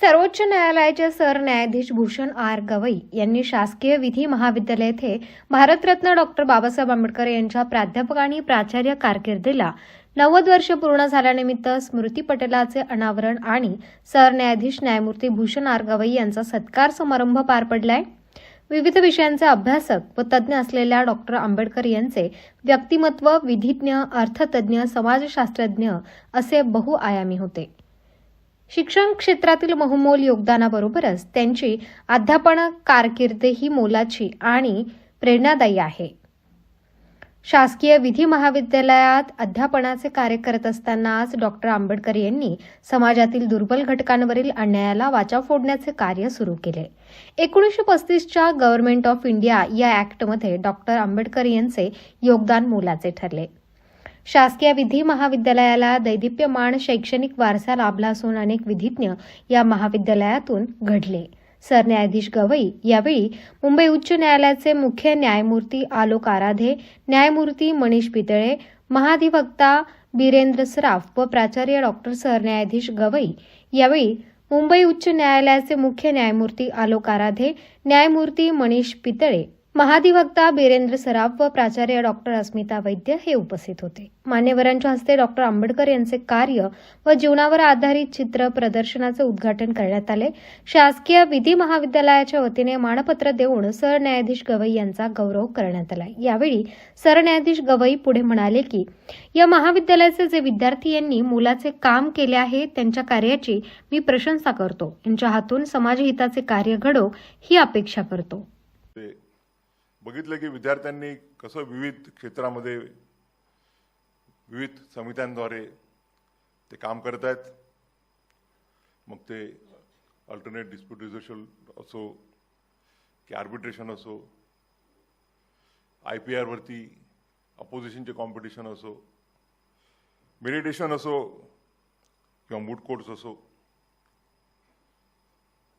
सर्वोच्च न्यायालयाचे सरन्यायाधीश भूषण आर गवई यांनी शासकीय विधी महाविद्यालय येथे भारतरत्न डॉक्टर बाबासाहेब आंबेडकर यांच्या प्राध्यापक आणि प्राचार्य कारकिर्दीला नव्वद वर्ष पूर्ण झाल्यानिमित्त स्मृती पटेलाचे अनावरण आणि सरन्यायाधीश न्यायमूर्ती भूषण आर गवई यांचा सत्कार समारंभ पार पडलाय. विविध विषयांचे अभ्यासक व तज्ज्ञ असलेल्या डॉक्टर आंबेडकर यांचे व्यक्तिमत्व विधिज्ञ अर्थतज्ज्ञ समाजशास्त्रज्ञ असे बहुआयामी होते. शिक्षण क्षेत्रातील बहुमोल योगदानाबरोबरच त्यांची अध्यापन कारकीर्दही मोलाची आणि प्रेरणादायी आहे. शासकीय विधी महाविद्यालयात अध्यापनाचे कार्य करत असताना आज डॉक्टर आंबेडकर यांनी समाजातील दुर्बल घटकांवरील अन्यायाला वाचा फोडण्याचे कार्य सुरू केले. एकोणीसशे पस्तीसच्या गव्हर्नमेंट ऑफ इंडिया या ॲक्टमध्ये डॉक्टर आंबेडकर यांचे योगदान मोलाचे ठरले. शासकीय विधी महाविद्यालयाला दैदिप्यमान शैक्षणिक वारसा लाभला असून अनेक विधिज्ञ या महाविद्यालयातून घडले. सरन्यायाधीश गवई यावेळी मुंबई उच्च न्यायालयाचे मुख्य न्यायमूर्ती आलोक आराधे न्यायमूर्ती मनीष पितळे महाधिवक्ता बिरेंद्र सराफ व प्राचार्य डॉक्टर सरन्यायाधीश गवई यावेळी मुंबई उच्च न्यायालयाचे मुख्य न्यायमूर्ती आलोक आराधे न्यायमूर्ती मनीष पितळे महाधिवक्ता बिरेंद्र सराफ व प्राचार्य डॉक्टर अस्मिता वैद्य हे उपस्थित होते. मान्यवरांच्या हस्ते डॉक्टर आंबेडकर यांचे कार्य व जीवनावर आधारित चित्र प्रदर्शनाचे उद्घाटन करण्यात आले. शासकीय विधी महाविद्यालयाच्या वतीने मानपत्र देऊन सरन्यायाधीश गवई यांचा गौरव करण्यात आला. यावेळी सरन्यायाधीश गवई पुढे म्हणाले की या महाविद्यालयाचे जे विद्यार्थी यांनी मुलाचे काम केले आहे त्यांच्या कार्याची मी प्रशंसा करतो. यांच्या हातून समाजहिताचे कार्य घडो ही अपेक्षा करतो. बघितलं की विद्यार्थ्यांनी कसं विविध क्षेत्रामध्ये विविध समित्यांद्वारे ते काम करत आहेत मग ते अल्टरनेट डिस्प्यूट रिझोल्युशन असो की आर्बिट्रेशन असो आय पी आरवरती अपोजिशनचे कॉम्पिटिशन असो मेडिटेशन असो किंवा मूड कोर्ट्स असो.